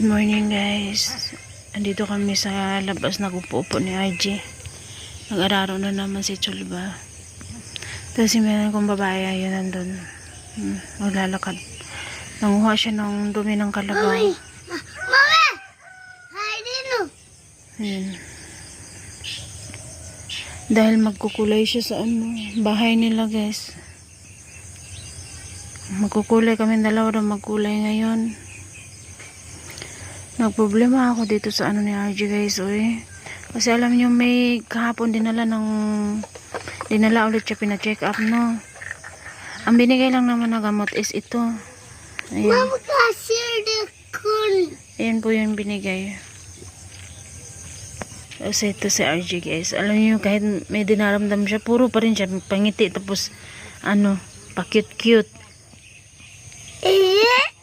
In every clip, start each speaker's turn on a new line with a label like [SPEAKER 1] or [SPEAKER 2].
[SPEAKER 1] Good morning guys. Andito kami sa labas na upo ni RJ. Nag-araro na naman si Chulba. Tapos yung meron kong babae ayun nandun. Hmm, maglalakad. Nanguha siya ng dumi ng kalabaw.
[SPEAKER 2] Mami! Mami! Hi, Dino!
[SPEAKER 1] Dahil magkukulay siya sa ano, bahay nila guys. Magkukulay kami dalawa na magkulay ngayon. Nagproblema ako dito sa ano ni RJ guys, oy. Kasi alam niyo may kahapon dinala ng dinala ulit siya pina-check up, no. Ang binigay lang naman na gamot is ito. Ayan.
[SPEAKER 2] Mama.
[SPEAKER 1] Ayan po yung binigay. Kasi ito si RJ guys. Alam niyo kahit may dinaramdam siya, puro pa rin siya pangiti tapos ano, pa-cute-cute.
[SPEAKER 2] Eh?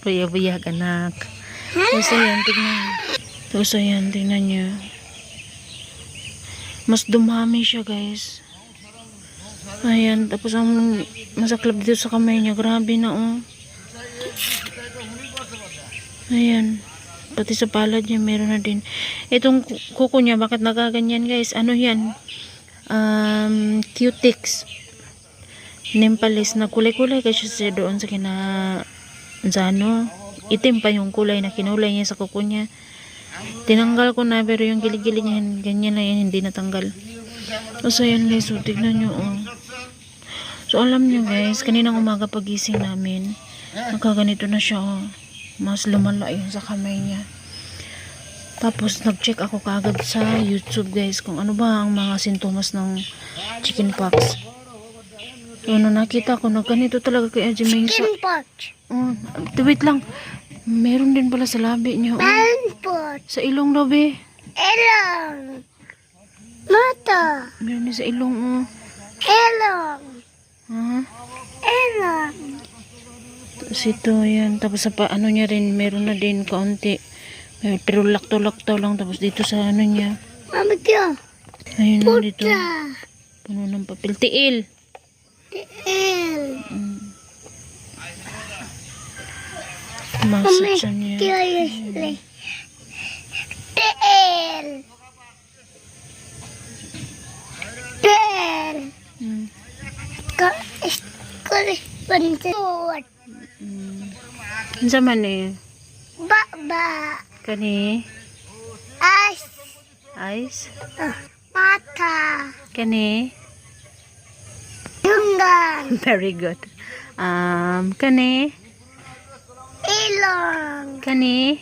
[SPEAKER 1] Buya-buya anak. Tapos ayan, tignan. Tapos ayan, tignan niyo. Mas dumami siya guys. Ayan, tapos ang masaklap dito sa kamay niya. Grabe na oh. Ayan. Pati sa palad niya meron na din. Itong ku- kuko niya, bakit nagaganyan guys? Ano yan? Um, cutix. Nempalis na kulay-kulay kasi doon sa kina sa ano, itim pa yung kulay na kinulay niya sa kuko niya. Tinanggal ko na pero yung gilid-gilid niya ganyan na yan hindi natanggal. So ayan guys, so tignan nyo oh. So alam nyo guys, kaninang umaga pagising namin, nakaganito na siya oh. Mas lumala yun sa kamay niya. Tapos nag-check ako kagad sa YouTube guys kung ano ba ang mga sintomas ng chickenpox. So nung nakita ko, nagganito talaga kay May sa...
[SPEAKER 2] Chicken porch.
[SPEAKER 1] Oh, wait lang. Meron din pala sa labi niya. Oh.
[SPEAKER 2] Man porch.
[SPEAKER 1] Sa ilong daw, be.
[SPEAKER 2] Elong. Mata.
[SPEAKER 1] Meron din sa ilong, oh.
[SPEAKER 2] Elong.
[SPEAKER 1] Ha?
[SPEAKER 2] Elong.
[SPEAKER 1] Tapos ito, yan. Tapos sa pa, ano niya rin, meron na din kaunti. Pero lakto-lakto lang. Tapos dito sa ano niya.
[SPEAKER 2] Mama kyo.
[SPEAKER 1] Ayun na dito.
[SPEAKER 2] Puta.
[SPEAKER 1] Puno ng papel. Tiil.
[SPEAKER 2] El.
[SPEAKER 1] Mm.
[SPEAKER 2] Mama
[SPEAKER 1] Massage niya.
[SPEAKER 2] seriously. El. El.
[SPEAKER 1] Mm.
[SPEAKER 2] Ka correspondent.
[SPEAKER 1] Mm. Ano sa man eh?
[SPEAKER 2] Baba.
[SPEAKER 1] Kani?
[SPEAKER 2] As.
[SPEAKER 1] Ice?
[SPEAKER 2] Uh, mata.
[SPEAKER 1] Kani?
[SPEAKER 2] Tunggang.
[SPEAKER 1] Very good. Um, kani?
[SPEAKER 2] Ilong.
[SPEAKER 1] Kani?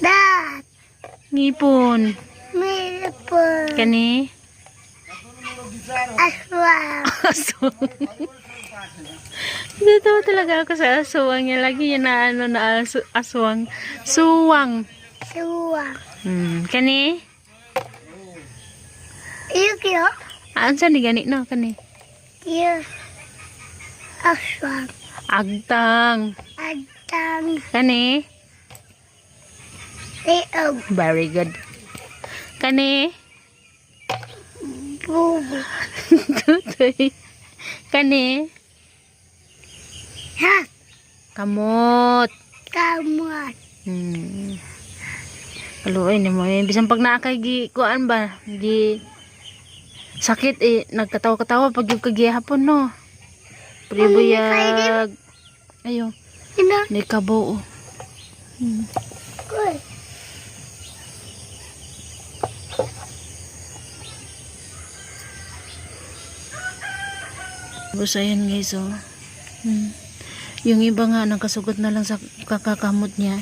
[SPEAKER 2] Dat.
[SPEAKER 1] Ngipon.
[SPEAKER 2] Milpon.
[SPEAKER 1] Kani?
[SPEAKER 2] Aswang.
[SPEAKER 1] Aswang. Natawa talaga ako sa aswang niya. Lagi niya na ano na asu- aswang. Suwang.
[SPEAKER 2] Suwang.
[SPEAKER 1] Hmm. Kani?
[SPEAKER 2] Yukyo.
[SPEAKER 1] Aan sa ni gani no? Kani?
[SPEAKER 2] Yu. Aswang.
[SPEAKER 1] Agtang.
[SPEAKER 2] Adang.
[SPEAKER 1] Kani?
[SPEAKER 2] Leog.
[SPEAKER 1] Very good. Kani?
[SPEAKER 2] Bubu.
[SPEAKER 1] Tutoy. Kani?
[SPEAKER 2] Ha.
[SPEAKER 1] Kamot.
[SPEAKER 2] Kamot.
[SPEAKER 1] Hmm. Kaluoy ni mo. Eh, Bisan pag naakay gi kuan ba? Gi sakit eh nagkatawa-katawa pag yung kagihapon no. Pribuyag. Ayo,
[SPEAKER 2] Ino.
[SPEAKER 1] ni kabo. oh. Hmm. Tapos ayan guys oh. Hmm. Yung iba nga nakasugot na lang sa kakakamot niya.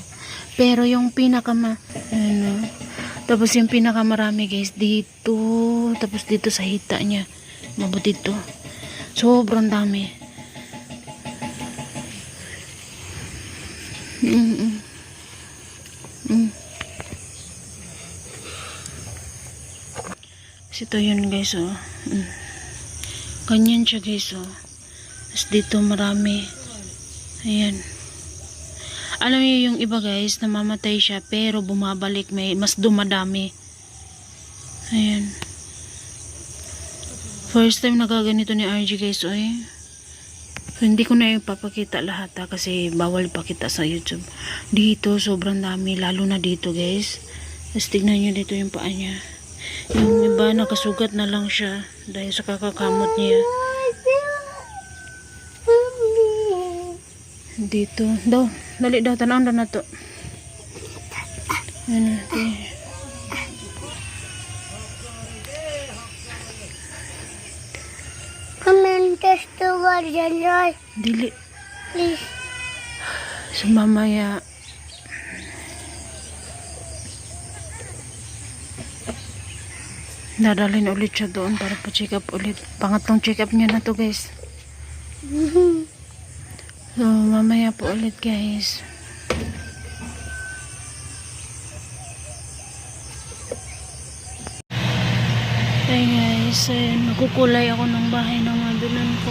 [SPEAKER 1] Pero yung pinakama ano, tapos yung pinakamarami guys dito, tapos dito sa hita niya. Mabuti dito. Sobrang dami. Mm -mm. Mm. Kasi ito yun guys oh. Mm. Ganyan siya guys oh. Tapos dito marami. Ayan. Alam niyo yung iba guys, namamatay siya pero bumabalik may mas dumadami. Ayan. First time nagaganito ni RG guys, oy. Hindi ko na ipapakita lahat ha, kasi bawal ipakita sa YouTube. Dito, sobrang dami, lalo na dito guys. Tapos tignan nyo dito yung paa niya. Yung iba, nakasugat na lang siya dahil sa kakakamot niya. Dito. Daw, dali daw, tanawin daw na to. Ano.
[SPEAKER 2] Commentes to Roy.
[SPEAKER 1] Dili.
[SPEAKER 2] Please.
[SPEAKER 1] So, mamaya, dadalhin ulit siya doon para pa-check up ulit. Pangatlong check up niya na to guys. So, mamaya po ulit guys. Hey guys, ayun, magkukulay ako ng bahay ng mga bilan ko.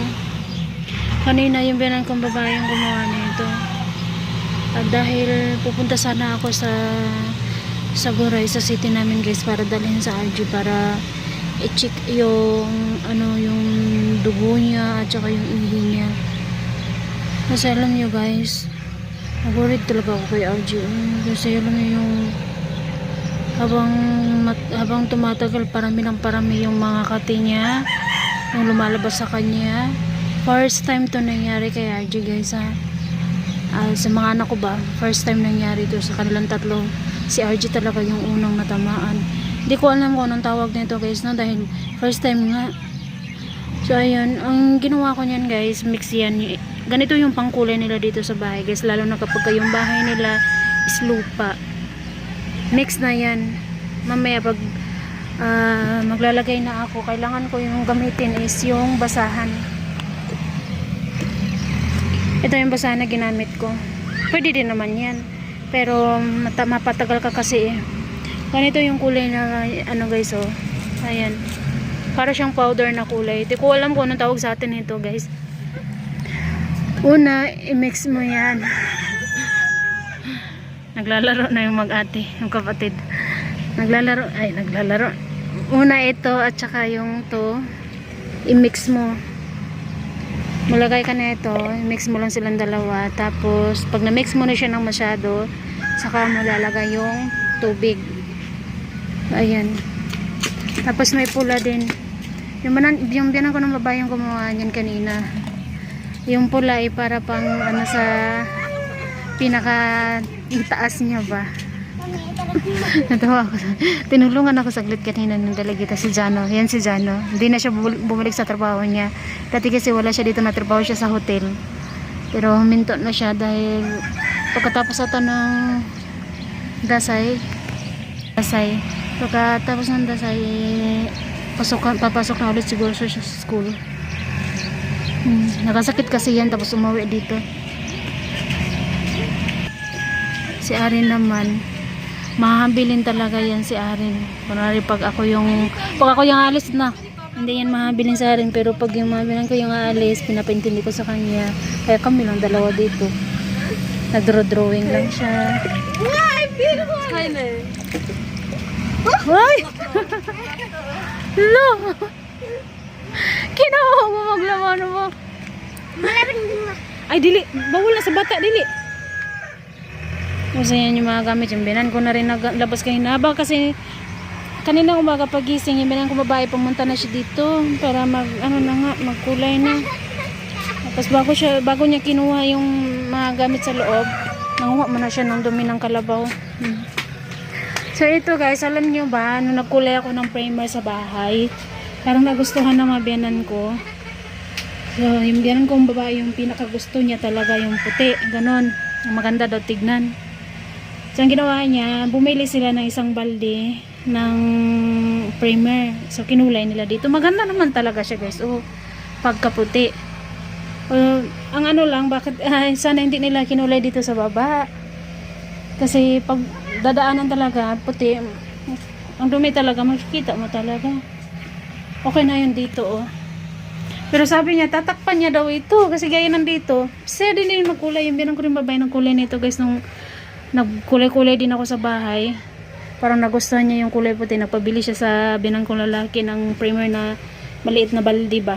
[SPEAKER 1] Kanina yung binan kong babae yung gumawa nito. At dahil pupunta sana ako sa sa Goray, sa city namin guys para dalhin sa RG para i-check yung ano yung dugo niya at saka yung ihi niya. Kasi alam niyo guys, nag-worried talaga ako kay RG. Mm, Kasi alam niyo yung habang mat- habang tumatagal parami ng parami yung mga kati niya yung lumalabas sa kanya. First time to nangyari kay RG guys ha? Ah, sa mga anak ko ba first time nangyari to sa kanilang tatlo. Si RG talaga yung unang natamaan. Hindi ko alam kung anong tawag nito guys no? Dahil first time nga so ayun ang ginawa ko niyan guys mix yan. Ganito yung pangkulay nila dito sa bahay guys lalo na kapag yung bahay nila is lupa. Mix na yan. Mamaya pag ah, maglalagay na ako kailangan ko yung gamitin is yung basahan. Ito yung basahan na ginamit ko. Pwede din naman yan pero mapatagal ka kasi eh. ganito yung kulay na ano guys oh. Ayan para siyang powder na kulay di ko alam kung anong tawag sa atin ito guys una i-mix mo yan Naglalaro na yung mag-ate, yung kapatid. Naglalaro, ay naglalaro. Una ito at saka yung to, i-mix mo. Malagay ka na ito, i-mix mo lang silang dalawa. Tapos, pag na-mix mo na siya ng masyado, saka mo lalagay yung tubig. Ayan. Tapos may pula din. Yung, manan, yung biyanan ko ng babae yung gumawa niyan kanina. Yung pula ay para pang ano sa pinaka taas niya ba? Natawa ako. Tinulungan ako saglit kanina ng delegita si Jano. Yan si Jano. Hindi na siya bumalik, sa trabaho niya. Dati kasi wala siya dito natrabaho siya sa hotel. Pero huminto na siya dahil pagkatapos ata ng dasay dasay pagkatapos ng dasay pasok, papasok na ulit siguro siya sa school. Hmm, nakasakit kasi yan tapos umuwi dito. Si Arin naman mahabilin talaga yan si Arin kunwari pag ako yung pag ako yung alis na. Hindi yan mahabilin sa Arin pero pag yung mahabilin ko yung alis pinapintindi ko sa kanya. Kaya kami lang dalawa dito. Nagdraw-drawing lang siya. Hoy! Lo! Kinawa mo maglaman mo. Ay, dili. Bawal na sa bata, dili. Kasi yan yung mga gamit. Yung binan ko na rin naglabas kanina. Habang kasi kanina umaga pagising, yung binan ko babae, pumunta na siya dito para mag, ano na nga, magkulay na. Tapos bago, siya, bago niya kinuha yung mga gamit sa loob, nanguha mo na siya ng dumi ng kalabaw. Hmm. So ito guys, alam niyo ba, nung nagkulay ako ng primer sa bahay, parang nagustuhan ng mga biyanan ko. So, yung biyanan kong babae, yung pinakagusto niya talaga yung puti, ganon. Ang maganda daw tignan. So, ang ginawa niya, bumili sila ng isang balde ng primer. So, kinulay nila dito. Maganda naman talaga siya guys. O, pagkaputi. O, ang ano lang, bakit, ay, sana hindi nila kinulay dito sa baba. Kasi, pag dadaanan talaga, puti, ang dumi talaga, makikita mo talaga. Okay na yun dito, oh. Pero sabi niya, tatakpan niya daw ito. Kasi gaya nandito. Siya din din magkulay. Yung binang ko rin babae ng kulay nito guys. Nung nagkulay-kulay din ako sa bahay. Parang nagustuhan niya yung kulay puti. Nagpabili siya sa binang kong lalaki ng primer na maliit na baldi ba.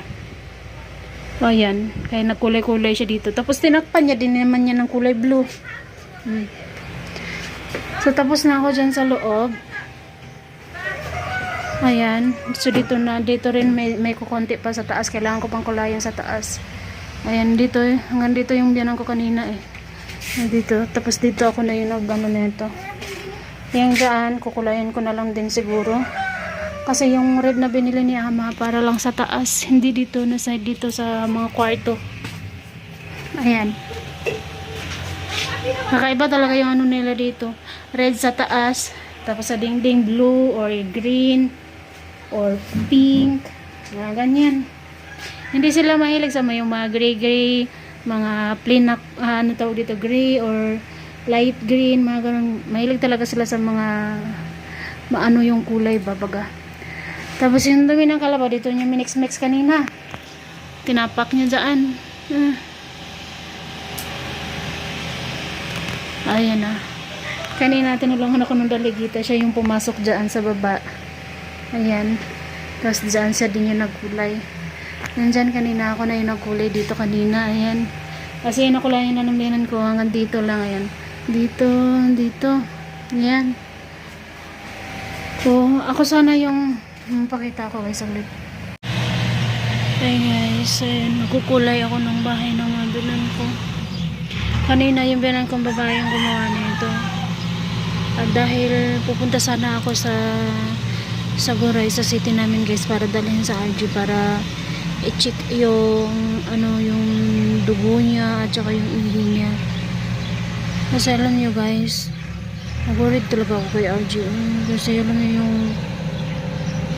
[SPEAKER 1] O, ayan. Kaya nagkulay-kulay siya dito. Tapos tinakpan niya din naman niya ng kulay blue. Hmm. So, tapos na ako dyan sa loob. Ayan. So, dito na. Dito rin may, may kukunti pa sa taas. Kailangan ko pang kulayan sa taas. Ayan, dito eh. Hanggang dito yung biyanan ko kanina eh. Dito. Tapos dito ako na yung nag-ano na ito. Yung dyan, kukulayan ko na lang din siguro. Kasi yung red na binili ni Ama para lang sa taas. Hindi dito na side dito sa mga kwarto. Ayan. Kakaiba talaga yung ano nila dito. Red sa taas. Tapos sa dingding blue or green or pink. Mga ganyan. Hindi sila mahilig sa may mga gray-gray, mga plain na, ah, ano tawag dito, gray or light green, mga ganun. Mahilig talaga sila sa mga maano yung kulay babaga. Tapos yung dumi ng kalabaw, dito niya minix-mix kanina. Tinapak niya dyan. Ah. Ayan na. Kanina tinulungan ako ng daligita. Siya yung pumasok dyan sa baba. Ayan. Tapos dyan siya din yung nagkulay. Nandyan kanina ako na yung nagkulay dito kanina. Ayan. Kasi nakulayan na ng biyanan ko hanggang dito lang. Ayan. Dito, dito. Ayan. So, ako sana yung yung pakita ko guys saglit. Hey guys, ayan, nagkukulay ako ng bahay ng mga binan ko. Kanina yung binan kong babae yung gumawa nito. At dahil pupunta sana ako sa sa Goray, sa city namin guys para dalhin sa RG para i-check yung ano yung dugo niya at saka yung ihi niya. Kasi alam niyo guys, nag-worried talaga ako kay RG. Kasi alam niyo yung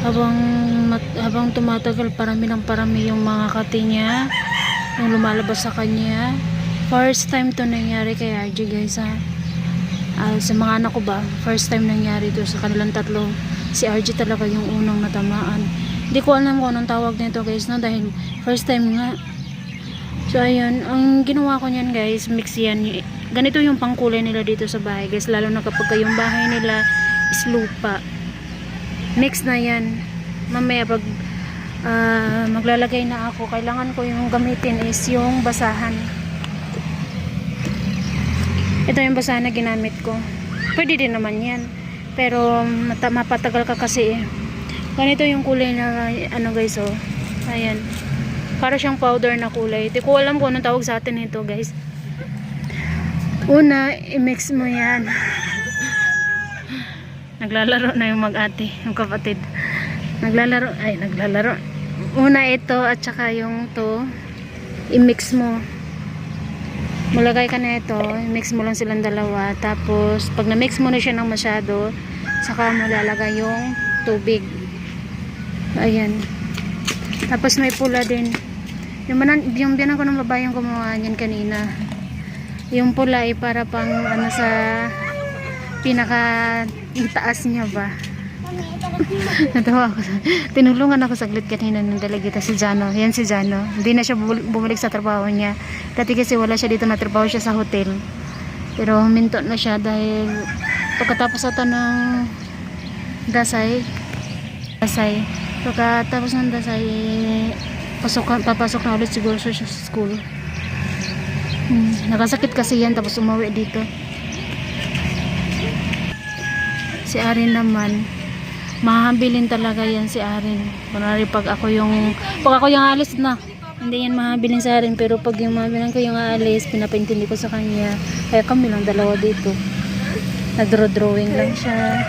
[SPEAKER 1] habang mat- habang tumatagal parami ng parami yung mga kati niya yung lumalabas sa kanya first time to nangyari kay RJ guys ha? Ah, sa mga anak ko ba first time nangyari to sa kanilang tatlo. Si RJ talaga yung unang natamaan. Hindi ko alam kung anong tawag nito guys no? Dahil first time nga. So ayun. Ang ginawa ko niyan guys mix yan. Ganito yung pangkulay nila dito sa bahay guys. Lalo na kapag yung bahay nila is lupa. Mix na yan. Mamaya pag ah, maglalagay na ako kailangan ko yung gamitin is yung basahan ito yung basahan na ginamit ko pwede din naman yan pero mapatagal ka kasi eh. ganito yung kulay na ano guys oh ayan para siyang powder na kulay di ko alam kung anong tawag sa atin ito guys una i-mix mo yan Naglalaro na yung mag-ate, yung kapatid. Naglalaro, ay naglalaro. Una ito at saka yung to, i-mix mo. Mulagay ka na ito, i-mix mo lang silang dalawa. Tapos, pag na-mix mo na siya ng masyado, saka mo lalagay yung tubig. Ayan. Tapos may pula din. Yung, manan, yung biyanan ko ng babae yung gumawa niyan kanina. Yung pula ay para pang ano sa pinaka taas niya ba natawa ako tinulungan ako saglit kanina ng delegita si Jano. Yan si Jano. Hindi na siya bumalik sa trabaho niya. Dati kasi wala siya dito natrabaho siya sa hotel. Pero huminto na siya dahil pagkatapos ata ng dasay dasay pagkatapos ng dasay pasok, papasok na ulit siguro siya sa school. Hmm, nakasakit kasi yan tapos umuwi dito. Si Arin naman mahabilin talaga yan si Arin kunwari pag ako yung pag ako yung alis na hindi yan mahabilin sa Arin pero pag yung mahabilin ko yung alis pinapaintindi ko sa kanya kaya kami lang dalawa dito nagdraw-drawing lang siya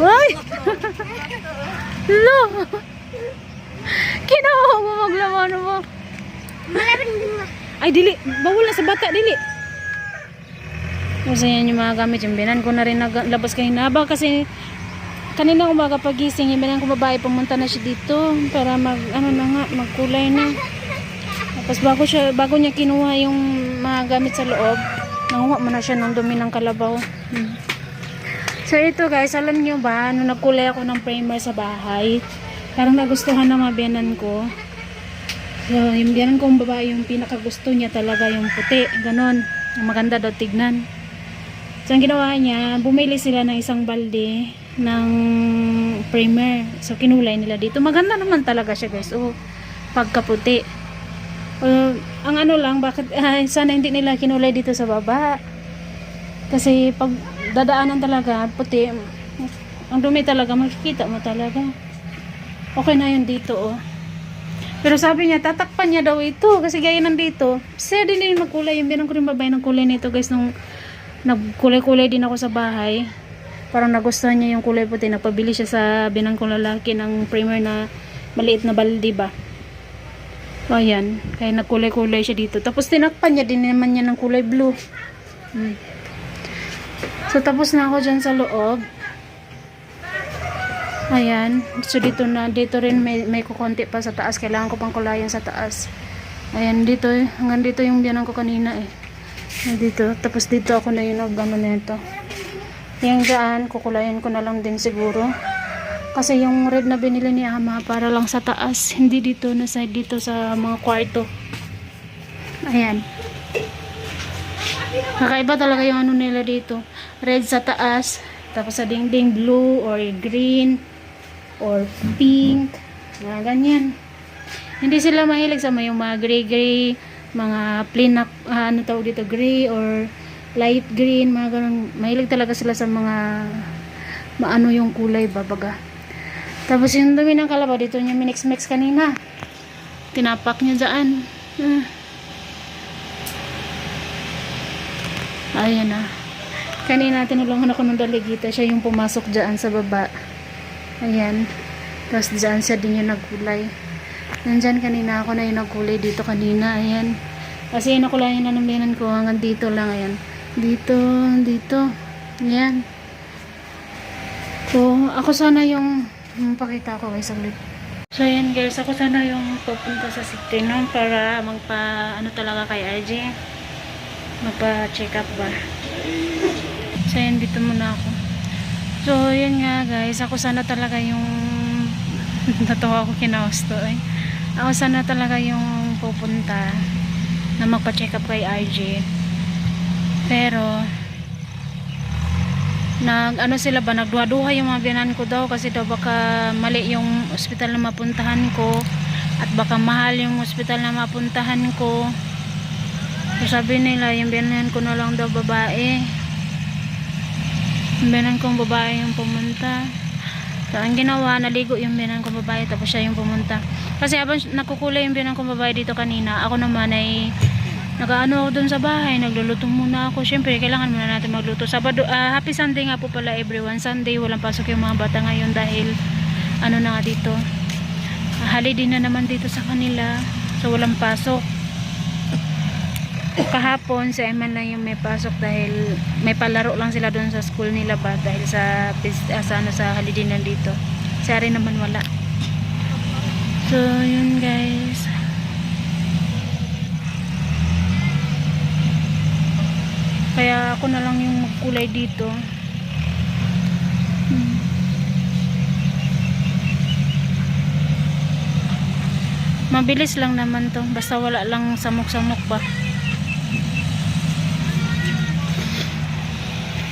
[SPEAKER 1] Hoy! Lo! Kinawa mo maglaman mo. Ay, dili. Bawal na sa bata, dili. Kasi yan yung mga gamit. Yung binan ko na rin naglabas kanina. Haba kasi kanina umaga pagising, yung binan ko babae, pumunta na siya dito para mag, ano na nga, magkulay na. Tapos bago, siya, bago niya kinuha yung mga gamit sa loob, nanguha mo na siya ng dumi ng kalabaw. Hmm. So ito guys, alam niyo ba, nung nagkulay ako ng primer sa bahay, parang nagustuhan ng mga biyanan ko. So, yung biyanan kong babae, yung pinakagusto niya talaga yung puti, ganon. Maganda daw tignan. So, ang ginawa niya, bumili sila ng isang balde ng primer. So, kinulay nila dito. Maganda naman talaga siya, guys. O, pagkaputi. Uh, ang ano lang, bakit, ay, sana hindi nila kinulay dito sa baba. Kasi, pag dadaanan talaga, puti, ang dumi talaga, makikita mo talaga. Okay na yun dito, oh. Pero sabi niya, tatakpan niya daw ito. Kasi gaya nandito. Siya din din magkulay. Yung binang ko rin babay ng kulay nito, guys, nung nagkulay-kulay din ako sa bahay. Parang nagustuhan niya yung kulay puti. Nagpabili siya sa binang kong lalaki ng primer na maliit na baldi ba. O, ayan. Kaya nagkulay-kulay siya dito. Tapos tinakpan niya din naman niya ng kulay blue. Hmm. So, tapos na ako dyan sa loob. Ayan. So, dito na. Dito rin may, may kukonti pa sa taas. Kailangan ko pang kulayan sa taas. Ayan, dito eh. Hanggang dito yung biyanan ko kanina eh. Ayan, Dito. Tapos dito ako na yung nag-ano nito. Yung dyan, kukulayan ko na lang din siguro. Kasi yung red na binili ni Ama para lang sa taas. Hindi dito na side dito sa mga kwarto. Ayan. Kakaiba talaga yung ano nila dito. Red sa taas. Tapos sa dingding blue or green or pink. Mga ganyan. Hindi sila mahilig sa may mga gray-gray, mga plain na, ah, ano tawag dito, gray or light green, mga ganun. Mahilig talaga sila sa mga maano yung kulay babaga. Tapos yung dumi ng kalabaw, dito niya minix-mix kanina. Tinapak niya dyan. Ah. Ayan na. Kanina tinulungan ako ng daligita. Siya yung pumasok dyan sa baba. Ayan. Tapos dyan siya din yung nagkulay. Nandyan kanina ako na yung nagkulay dito kanina. Ayan. Kasi nakulayan na ng ko hanggang dito lang. Ayan. Dito, dito. Ayan. So, ako sana yung, yung ko guys saglit. So, ayan guys. Ako sana yung pupunta sa city no, para magpa, ano talaga kay RJ. Magpa-check up ba. So, ayan. Dito muna ako. So, yun nga guys. Ako sana talaga yung natawa ko kinaosto eh. Ako sana talaga yung pupunta na magpa-check up kay RJ. Pero, nag ano sila ba nagduha-duha yung mga biyanan ko daw kasi daw baka mali yung ospital na mapuntahan ko at baka mahal yung ospital na mapuntahan ko. So sabi nila yung biyanan ko na lang daw babae. Yung biyanan kong babae yung pumunta so ang ginawa naligo yung biyanan kong tapos siya yung pumunta kasi habang nakukulay yung biyanan kong dito kanina ako naman ay nagaano ako dun sa bahay, nagluluto muna ako. Syempre, kailangan muna natin magluto. Sabado, ah, happy Sunday nga po pala everyone. Sunday, walang pasok yung mga bata ngayon dahil ano na nga dito. ah, holiday na naman dito sa kanila. So, walang pasok. Kahapon, si Eman lang yung may pasok dahil may palaro lang sila dun sa school nila ba dahil sa, ah, sa, ano, sa holiday nandito. Si Ari naman wala. So, yun guys. Kaya ako na lang yung magkulay dito. Hmm. Mabilis lang naman to. Basta wala lang samok-samok pa.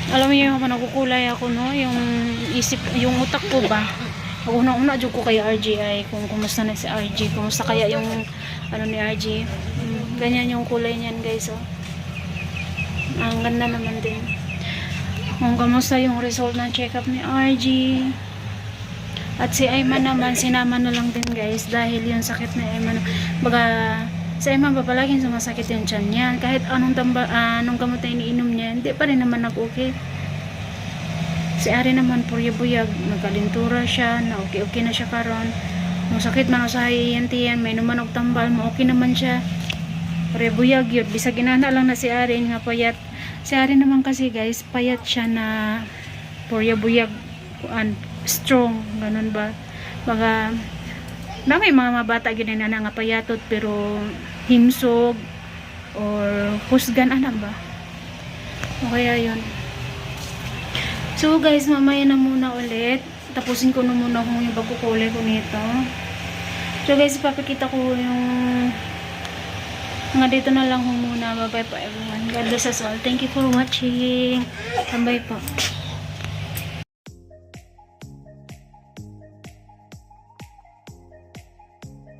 [SPEAKER 1] Alam niyo yung nagkukulay ako no, yung isip, yung utak ko ba. Una-una jud ko kay RGI kung kumusta na si RG, kumusta kaya yung ano ni RG. Hmm, ganyan yung kulay niyan guys oh. Ang ganda naman din. Kung kamusta yung result ng check-up ni RG. At si Ayman naman, sinama na lang din guys. Dahil yung sakit na Ayman, baga, si Ayman pa palaging sumasakit yung tiyan niya. Kahit anong, tamba, ah, anong gamot na iniinom niya, hindi pa rin naman nag-okay. Si Ari naman, purya-buyag, nagkalintura siya, na okay-okay na siya karon. Kung sakit man sa hiyantiyan, may naman tambal, mo okay naman siya. Purya-buyag yun, bisag inana lang na si Ari nga payat. Si Ari naman kasi guys, payat siya na purya-buyag, kuan, strong, ganun ba. Baga, na may mga mabata gina na nga payatot pero himsog or husgan ano ba? O kaya yun. So guys mamaya na muna ulit. Tapusin ko na muna kung yung pagkukulay ko nito. So guys ipapakita ko yung mga dito na lang muna. Bye bye po everyone. God bless us all. Thank you for watching. Bye po